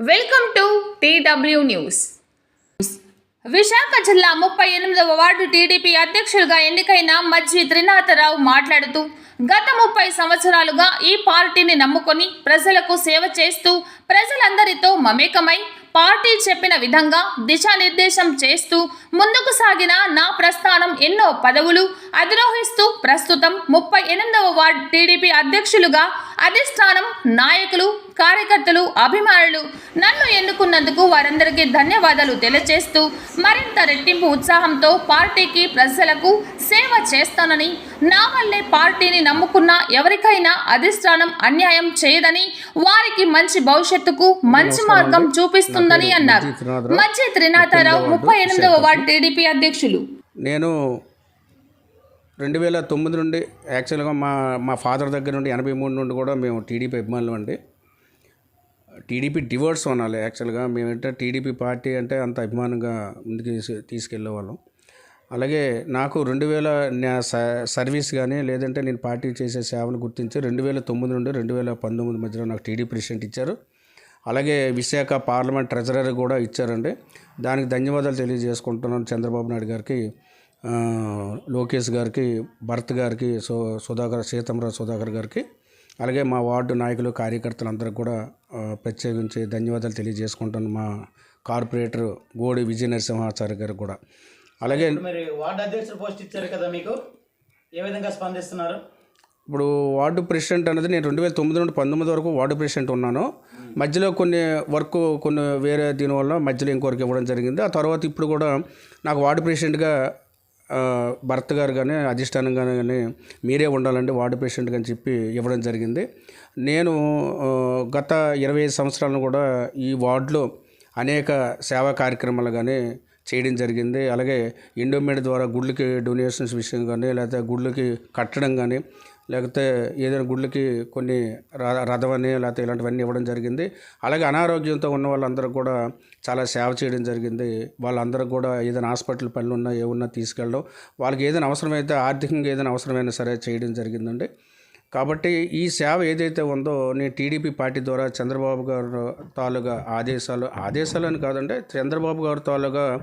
Welcome to T W news Visakha జిల్లా ముప్పై ఎనిమిదవ వార్డు టీడీపీ అధ్యక్షులుగా ఎన్నికైన మజ్జి త్రినాథరావు మాట్లాడుతూ గత ముప్పై సంవత్సరాలుగా ఈ పార్టీని నమ్ముకొని ప్రజలకు సేవ చేస్తూ ప్రజలందరితో మమేకమై పార్టీ చెప్పిన విధంగా దిశానిర్దేశం చేస్తూ ముందుకు సాగిన నా ప్రస్థానం ఎన్నో పదవులు అధిరోహిస్తూ ప్రస్తుతం ముప్పై ఎనిమిదవ వార్డు టీడీపీ అధ్యక్షులుగా అధిష్టానం నాయకులు కార్యకర్తలు అభిమానులు నన్ను ఎన్నుకున్నందుకు వారందరికీ ధన్యవాదాలు తెలియజేస్తూ మరింత రెట్టింపు ఉత్సాహంతో పార్టీకి ప్రజలకు సేవ చేస్తానని నా వల్లే పార్టీని నమ్ముకున్న ఎవరికైనా అధిష్టానం అన్యాయం చేయదని వారికి మంచి భవిష్యత్తుకు మంచి మార్గం చూపిస్తుందని అన్నారు. మధ్య త్రినాథరావు. ముప్పై ఎనిమిదవ వార్డు టీడీపీ అధ్యక్షులు. నేను రెండు వేల తొమ్మిది నుండి యాక్చువల్గా మా మా ఫాదర్ దగ్గర నుండి ఎనభై మూడు నుండి కూడా మేము టీడీపీ అభిమానులు అండి. టీడీపీ డివోర్స్ అనాలి యాక్చువల్గా. మేమంటే టీడీపీ పార్టీ అంటే అంత అభిమానంగా ముందుకు తీసు- తీసుకెళ్ళే వాళ్ళం. అలాగే నాకు రెండు వేల నా స- సర్వీస్ కానీ లేదంటే నేను పార్టీ చేసే సేవను గుర్తించి రెండు వేల తొమ్మిది నుండి రెండు వేల పంతొమ్మిది మధ్యలో నాకు టీడీ ప్రెసిడెంట్ ఇచ్చారు. అలాగే విశాఖ పార్లమెంట్ ట్రెజరర్ కూడా ఇచ్చారండి. దానికి ధన్యవాదాలు తెలియజేసుకుంటున్నాను చంద్రబాబు నాయుడు గారికి. లోకేష్ గారికి భరత్ గారికి సో సుధాకర్ సీతంరావు సుధాకర్ గారికి అలాగే మా వార్డు నాయకులు కార్యకర్తలు అందరికి కూడా ప్రత్యేకించి ధన్యవాదాలు తెలియజేసుకుంటాను మా కార్పొరేటర్ గోడి విజయ నరసింహాచారి గారికి కూడా. అలాగే మరి వార్డు అధ్యక్షుడు పోస్ట్ ఇచ్చారు కదా మీకు? ఏ విధంగా స్పందిస్తున్నారు? ఇప్పుడు వార్డు ప్రెసిడెంట్ అనేది నేను రెండు వేల తొమ్మిది నుండి పంతొమ్మిది వరకు వార్డు ప్రెసిడెంట్ ఉన్నాను. మధ్యలో కొన్ని వర్క్ కొన్ని వేరే దీనివల్ల మధ్యలో ఇంకో వర్క్ ఇవ్వడం జరిగింది. ఆ తర్వాత ఇప్పుడు కూడా నాకు వార్డు ప్రెసిడెంట్గా భర్త గారు కానీ అధిష్టానం గారు కానీ మీరే ఉండాలండి వార్డు పేషెంట్ అని చెప్పి ఇవ్వడం జరిగింది. నేను గత ఇరవై ఐదు సంవత్సరాలను కూడా ఈ వార్డులో అనేక సేవా కార్యక్రమాలు కానీ చేయడం జరిగింది. అలాగే ఇండోమేడ్ ద్వారా గుళ్ళకి డొనేషన్స్ విషయం కానీ లేకపోతే గుళ్ళకి కట్టడం కానీ లేకపోతే ఏదైనా గుళ్ళకి కొన్ని ర- రథం అని లేకపోతే ఇలాంటివన్నీ ఇవ్వడం జరిగింది. అలాగే అనారోగ్యంతో ఉన్న వాళ్ళందరూ కూడా చాలా సేవ చేయడం జరిగింది. వాళ్ళందరూ కూడా ఏదైనా హాస్పిటల్ పనులు ఉన్నా ఏమున్నా తీసుకెళ్ళడం వాళ్ళకి ఏదైనా అవసరమైతే ఆర్థికంగా ఏదైనా అవసరమైనా సరే చేయడం జరిగిందండి. కాబట్టి ఈ సేవ ఏదైతే ఉందో నేను టీడీపీ పార్టీ ద్వారా చంద్రబాబు గారు తాలూగా ఆదేశాలు ఆదేశాలు అని కాదండి చంద్రబాబు గారు తాలూగా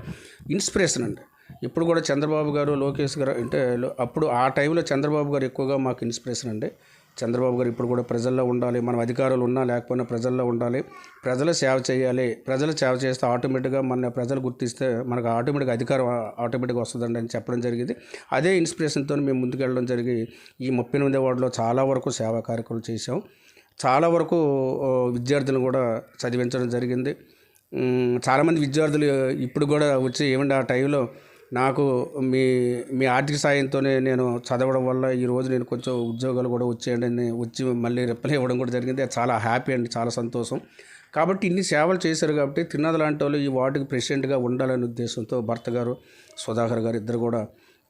ఇన్స్పిరేషన్ అండి. ఇప్పుడు కూడా చంద్రబాబు గారు లోకేష్ గారు అంటే అప్పుడు ఆ టైంలో చంద్రబాబు గారు ఎక్కువగా మాకు ఇన్స్పిరేషన్ అండి. చంద్రబాబు గారు ఇప్పుడు కూడా ప్రజల్లో ఉండాలి మనం అధికారులు ఉన్నా లేకపోయినా ప్రజల్లో ఉండాలి ప్రజల సేవ చేయాలి ప్రజల సేవ చేస్తే ఆటోమేటిక్గా మన ప్రజలు గుర్తిస్తే మనకు ఆటోమేటిక్గా అధికారం ఆటోమేటిక్గా వస్తుందండి అని చెప్పడం జరిగింది. అదే ఇన్స్పిరేషన్తో మేము ముందుకెళ్ళడం జరిగి ఈ ముప్పై ఎనిమిది వార్డులో చాలా వరకు సేవా కార్యక్రమాలు చేసాం చాలా వరకు విద్యార్థులను కూడా చదివించడం జరిగింది. చాలామంది విద్యార్థులు ఇప్పుడు కూడా వచ్చి ఏమంటే ఆ టైంలో నాకు మీ మీ ఆర్థిక సాయంతోనే నేను చదవడం వల్ల ఈరోజు నేను కొంచెం ఉద్యోగాలు కూడా వచ్చేయండి వచ్చి మళ్ళీ రిప్లై ఇవ్వడం కూడా జరిగింది. అది చాలా హ్యాపీ అండి చాలా సంతోషం. కాబట్టి ఇన్ని సేవలు చేశారు కాబట్టి తిన్నది లాంటి వాళ్ళు ఈ వార్డుకి ప్రెసిడెంట్గా ఉండాలనే ఉద్దేశంతో భర్త గారు సుధాకర్ గారు ఇద్దరు కూడా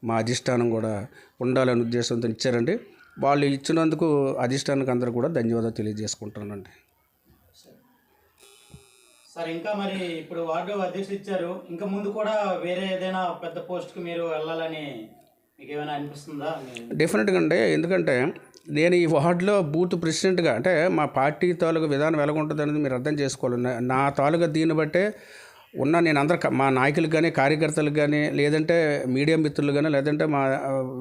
మా అధిష్టానం కూడా ఉండాలనే ఉద్దేశంతో ఇచ్చారండి. వాళ్ళు ఇచ్చినందుకు అధిష్టానానికి అందరూ కూడా ధన్యవాదాలు తెలియజేసుకుంటానండి సార్ ఇంకా మరి ఇప్పుడు వార్డు అధ్యక్షులు ఇచ్చారు. ఇంకా ముందు కూడా వేరే ఏదైనా పెద్ద పోస్ట్కి మీరు వెళ్ళాలని మీకు ఏమైనా అనిపిస్తుందా? డెఫినెట్గా అండి. ఎందుకంటే నేను ఈ వార్డులో బూత్ ప్రెసిడెంట్గా అంటే మా పార్టీ తాలూకా విధానం ఎలా ఉంటుంది అనేది మీరు అర్థం చేసుకోవాలి. నా- నా తాలూకా దీన్ని బట్టే ఉన్న నేను అందరు మా నాయకులకు కానీ కార్యకర్తలకు కానీ లేదంటే మీడియా మిత్రులు కానీ లేదంటే మా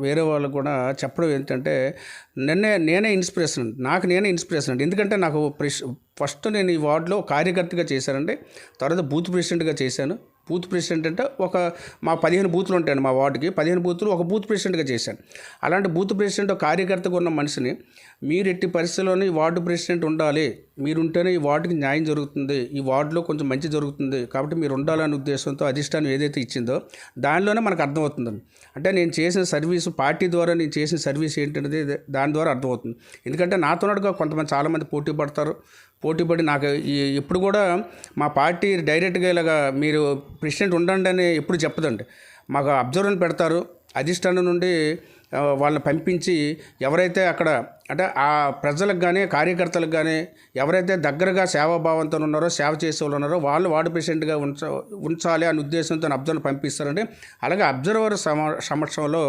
వేరే వాళ్ళు కూడా చెప్పడం ఏంటంటే నిన్నే నేనే ఇన్స్పిరేషన్ నాకు నేనే ఇన్స్పిరేషన్ అండి. ఎందుకంటే నాకు ప్రెస్ ఫస్ట్ నేను ఈ వార్డులో కార్యకర్తగా చేశానండి. తర్వాత బూత్ ప్రెసిడెంట్గా చేశాను. బూత్ ప్రెసిడెంట్ అంటే ఒక మా పదిహేను బూత్లు ఉంటాయండి మా వార్డుకి. పదిహేను బూత్లు ఒక బూత్ ప్రెసిడెంట్గా చేశాను. అలాంటి బూత్ ప్రెసిడెంట్ కార్యకర్తగా ఉన్న మనిషిని మీరు ఎట్టి పరిస్థితుల్లోనే ఈ వార్డు ప్రెసిడెంట్ ఉండాలి. మీరు ఉంటేనే ఈ వార్డుకి న్యాయం జరుగుతుంది. ఈ వార్డులో కొంచెం మంచి జరుగుతుంది. కాబట్టి మీరు ఉండాలనే ఉద్దేశంతో అధిష్టానం ఏదైతే ఇచ్చిందో దానిలోనే మనకు అర్థమవుతుంది అంటే నేను చేసిన సర్వీస్ పార్టీ ద్వారా నేను చేసిన సర్వీస్ ఏంటనేది దాని ద్వారా అర్థమవుతుంది. ఎందుకంటే నాతో నాటుగా కొంతమంది చాలామంది పోటీ పడతారు. పోటీ పడి నాకు ఈ- ఎప్పుడు కూడా మా పార్టీ డైరెక్ట్గా ఇలాగా మీరు ప్రెసిడెంట్ ఉండండి అని ఎప్పుడు చెప్పదండి. మాకు అబ్జర్వర్ని పెడతారు. అధిష్టానం నుండి వాళ్ళని పంపించి ఎవరైతే అక్కడ అంటే ఆ ప్రజలకు కానీ కార్యకర్తలకు కానీ ఎవరైతే దగ్గరగా సేవాభావంతో ఉన్నారో సేవ చేసే వాళ్ళు ఉన్నారో వాళ్ళు వార్డు పేషెంట్గా ఉంచ ఉంచాలి అనే ఉద్దేశంతో అబ్జర్వర్ పంపిస్తారండి. అలాగే అబ్జర్వర్ సమ సమక్షంలో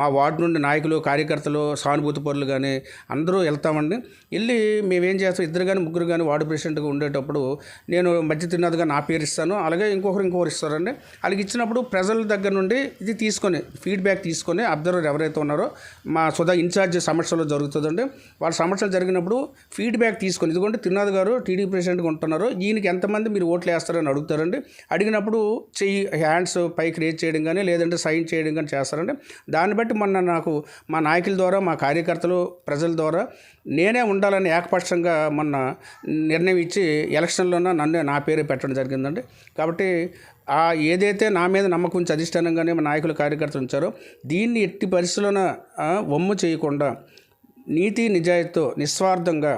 మా వార్డు నుండి నాయకులు కార్యకర్తలు సానుభూతి పరులు కానీ అందరూ వెళ్తామండి. వెళ్ళి మేమేం చేస్తాం ఇద్దరు కానీ ముగ్గురు కానీ వార్డు పేషెంట్గా ఉండేటప్పుడు నేను మధ్య తిన్నదిగా నా పేరు ఇస్తాను అలాగే ఇంకొకరు ఇంకొకరు ఇస్తారండి. అలాగే ఇచ్చినప్పుడు ప్రజల దగ్గర నుండి ఇది తీసుకొని ఫీడ్బ్యాక్ తీసుకొని అబ్జర్వర్ ఎవరైతే ఉన్నారో మా సుధా ఇన్ఛార్జ్ సమస్యలు జరుగుతుందండి. వాళ్ళ సమస్యలు జరిగినప్పుడు ఫీడ్బ్యాక్ తీసుకొని ఇదిగోండి తిరునాథ్ గారు టీడీ ప్రెసిడెంట్గా ఉంటున్నారు. ఈయనకి ఎంతమంది మీరు ఓట్లు వేస్తారని అడుగుతారండి. అడిగినప్పుడు చెయ్యి హ్యాండ్స్ పైకి రేజ్ చేయడం కానీ లేదంటే సైన్ చేయడం కానీ చేస్తారండి. దాన్ని బట్టి మొన్న నాకు మా నాయకుల ద్వారా మా కార్యకర్తలు ప్రజల ద్వారా నేనే ఉండాలని ఏకపక్షంగా మొన్న నిర్ణయం ఇచ్చి ఎలక్షన్లోనే నన్ను నా పేరు పెట్టడం జరిగిందండి. కాబట్టి ఆ ఏదైతే నా మీద నమ్మకం ఉంచి అధిష్టానంగానే మా నాయకులు కార్యకర్తలు ఉంచారో దీన్ని ఎట్టి పరిస్థితుల్లోన వమ్ము చేయకుండా నీతి నిజాయితీతో నిస్వార్థంగా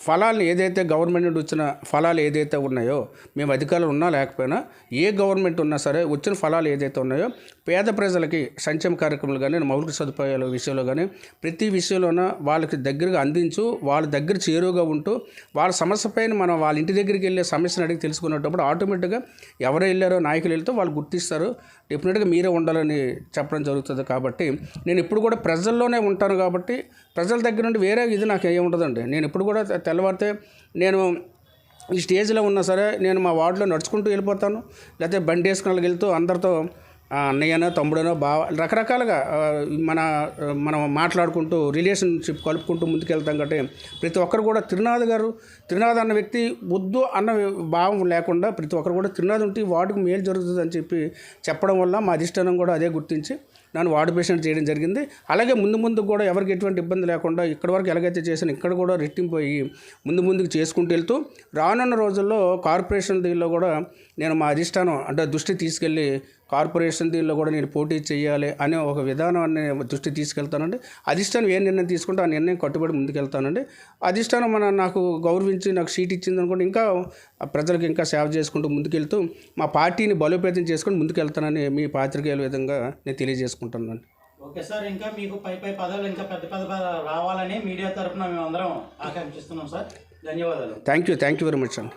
ఫలాలు ఏదైతే గవర్నమెంట్ నుండి వచ్చిన ఫలాలు ఏదైతే ఉన్నాయో మేము అధికారులు ఉన్నా లేకపోయినా ఏ గవర్నమెంట్ ఉన్నా సరే వచ్చిన ఫలాలు ఏదైతే ఉన్నాయో పేద ప్రజలకి సంక్షేమ కార్యక్రమాలు కానీ మౌలిక సదుపాయాల విషయంలో కానీ ప్రతి విషయంలోన వాళ్ళకి దగ్గరగా అందించు వాళ్ళ దగ్గర చేరువుగా ఉంటూ వాళ్ళ సమస్య పైన మనం వాళ్ళ ఇంటి దగ్గరికి వెళ్ళే సమస్యను అడిగి తెలుసుకునేటప్పుడు ఆటోమేటిక్గా ఎవరు వెళ్ళారో నాయకులు వెళ్తే వాళ్ళు గుర్తిస్తారు. డెఫినెట్గా మీరే ఉండాలని చెప్పడం జరుగుతుంది కాబట్టి నేను ఇప్పుడు కూడా ప్రజల్లోనే ఉంటాను కాబట్టి ప్రజల దగ్గర నుండి వేరే ఇది నాకు ఏముండదండి నేను ఇప్పుడు కూడా తెల్లవారితే నేను ఈ స్టేజ్లో ఉన్నా సరే నేను మా వార్డులో నడుచుకుంటూ వెళ్ళిపోతాను. లేకపోతే బండి వేసుకుని వెళ్తూ అందరితో అన్నయ్యనో తమ్ముడనో బావ రకరకాలుగా మన మనం మాట్లాడుకుంటూ రిలేషన్షిప్ కలుపుకుంటూ ముందుకెళ్తాం కాబట్టి ప్రతి ఒక్కరు కూడా తిరునాథ్ గారు తిరునాథ్ అన్న వ్యక్తి వద్దు అన్న భావం లేకుండా ప్రతి ఒక్కరు కూడా తిరునాథ్ ఉంటే ఈ మేలు జరుగుతుంది అని చెప్పి చెప్పడం వల్ల మా అధిష్టానం కూడా అదే గుర్తించి నన్ను వార్డు పేషెంట్ చేయడం జరిగింది. అలాగే ముందు ముందు కూడా ఎవరికి ఎటువంటి ఇబ్బంది లేకుండా ఇక్కడ వరకు ఎలాగైతే చేశాను ఇక్కడ కూడా రెట్టింపు అయ్యి ముందు ముందుకు చేసుకుంటూ వెళ్తూ రానున్న రోజుల్లో కార్పొరేషన్ దీనిలో కూడా నేను మా అధిష్టానం అంటే దృష్టి తీసుకెళ్ళి కార్పొరేషన్ దీనిలో కూడా నేను పోటీ చేయాలి అనే ఒక విధానాన్ని దృష్టి తీసుకెళ్తానండి. అధిష్టానం ఏ నిర్ణయం తీసుకుంటే ఆ నిర్ణయం కట్టుబడి ముందుకెళ్తానండి. అధిష్టానం మన నాకు గౌరవించి నాకు సీట్ ఇచ్చింది అనుకోండి ఇంకా ప్రజలకు ఇంకా సేవ చేసుకుంటూ ముందుకెళ్తూ మా పార్టీని బలోపేతం చేసుకొని ముందుకెళ్తానని మీ పాత్రికేయుల విధంగా నేను తెలియజేసుకుంటున్నాను. ఓకే సార్ ఇంకా మీకు పై పై పదాలు ఇంకా పెద్ద పెద్ద రావాలని మీడియా తరఫున మేము అందరం ఆకాంక్షిస్తున్నాం సార్. ధన్యవాదాలు. Thank you thank you very much అండి.